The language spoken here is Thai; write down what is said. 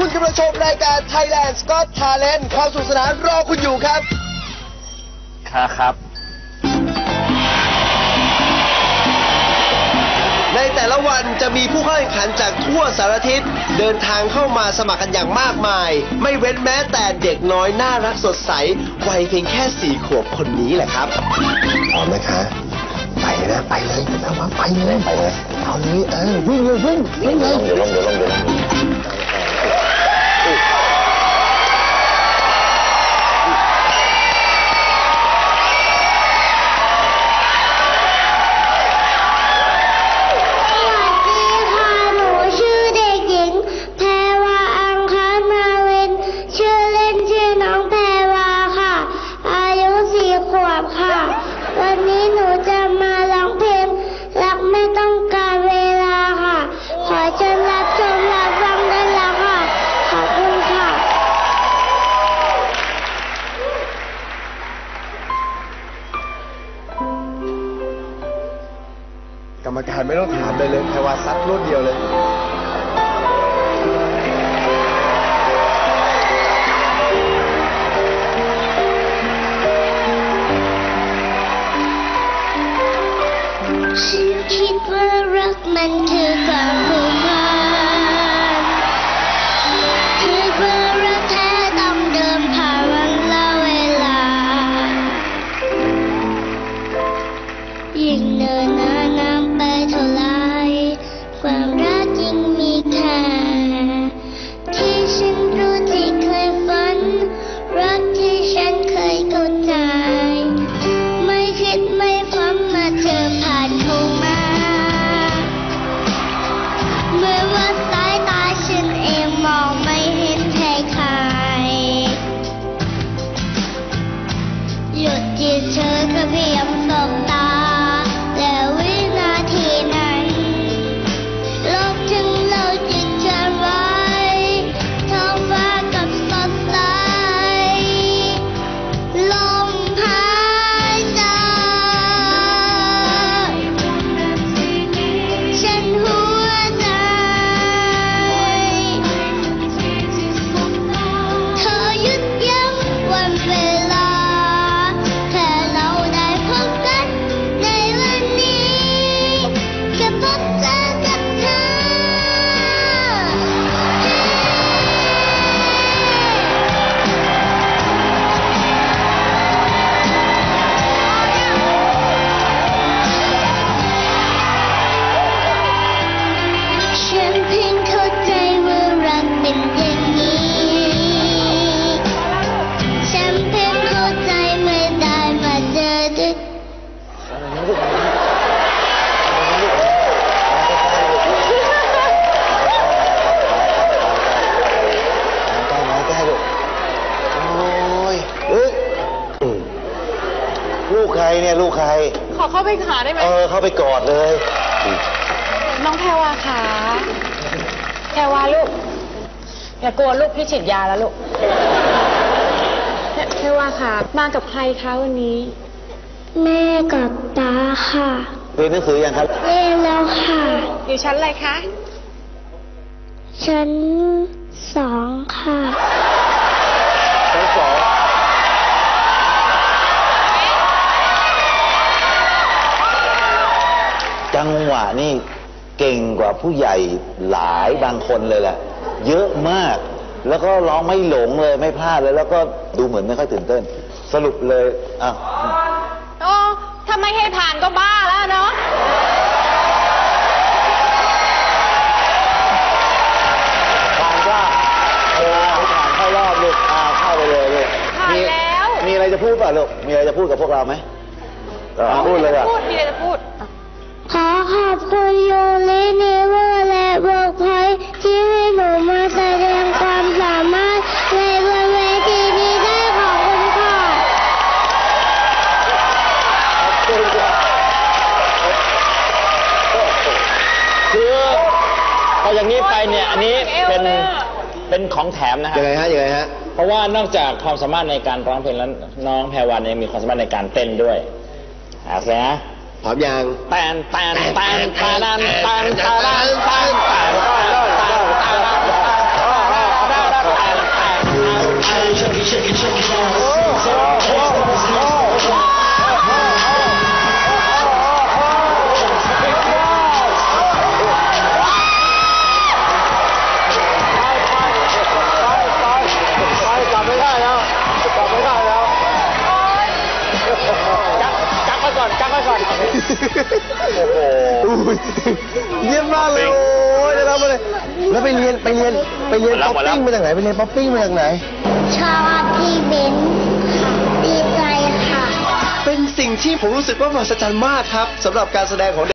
คุณกำลังชมรายการ Thailand Scott Talent ความสนุกสนานรอคุณอยู่ครับค่ะครับ ในแต่ละวันจะมีผู้เข้าแข่งขันจากทั่วสารทิศเดินทางเข้ามาสมัครกันอย่างมากมาย ไม่เว้นแม้แต่เด็กน้อยน่ารักสดใสวัยเพียงแค่สี่ขวบคนนี้แหละครับพร้อมไหมคะ ไปเลยนะไปเลยนะว่าไปเลยไปเลยเอานี้เออวิ่งเลยวิ่งวิ่งเลย เดี๋ยวลงเดี๋ยวลงเดี๋ยวลง การไม่ต้องถามเลยเลยแค่ว่าซัดรวดเดียวเลยฉันคิดว่ารักมันคือ ลูกใครเนี่ยลูกใคร ขอเข้าไปหาได้ไหมเออเข้าไปกอดเลย น้องแพรวาค่ะแพรวาลูก อย่ากลัวลูกพี่ฉีดยาแล้วลูกแพรแพรวาค่ะ มากับใครคะวันนี้ แม่กับป้าค่ะเรียนหนังสือยังครับเรียนแล้วค่ะ อยู่ชั้นอะไรคะชั้นสองค่ะ หวะนี่เก่งกว่าผู้ใหญ่หลายบางคนเลยแหละเยอะมาก แล้วก็ร้องไม่หลงเลยไม่พลาดเลย แล้วก็ดูเหมือนไม่ค่อยตื่นเต้น สรุปเลยอ้าวโอ้ถ้าไม่ให้ผ่านก็บ้าแล้วเนาะผ่านก็เออผ่านเข้ารอบลูกอ่าเข้าไปเลยลูกผ่านมีแล้ว มีอะไรจะพูดป่ะลูกมีอะไรจะพูดกับพวกเราไหมอ่าพูดเลยอะ พูดมีอะไรจะพูด ขอขอบคุณยูรินิเวอร์และเวิร์กพอยท์ที่ให้หนูมาแสดงความสามารถในบนเวทีนี้ได้ขอบคุณค่ะ คือพออย่างนี้ไปเนี่ยอันนี้เป็นเอวเลยอะเป็นของแถมนะฮะยังไงฮะยังไงฮะเพราะว่านอกจากความสามารถในการร้องเพลงแล้วน้องแพรวานยังมีความสามารถในการเต้นด้วยโอเคนะ พร้อมยังแตนแตนแตนแตนแตนแตนแตน โอ้โหอุ้ยเยี่ยมมากเลยโอ้ยได้รับมาเลยแล้วไปเรียนไปเรียนไปเรียนมาแล้ป๊วอปมาแล้วปิ้งมาจากไหนไปเรียนป๊อปปิ้งมาจากไหน ชอบพี่เบนซ์ค่ะดีใจค่ะ เป็นสิ่งที่ผมรู้สึกว่า มหัศจรรย์มากครับสำหรับการแสดงของ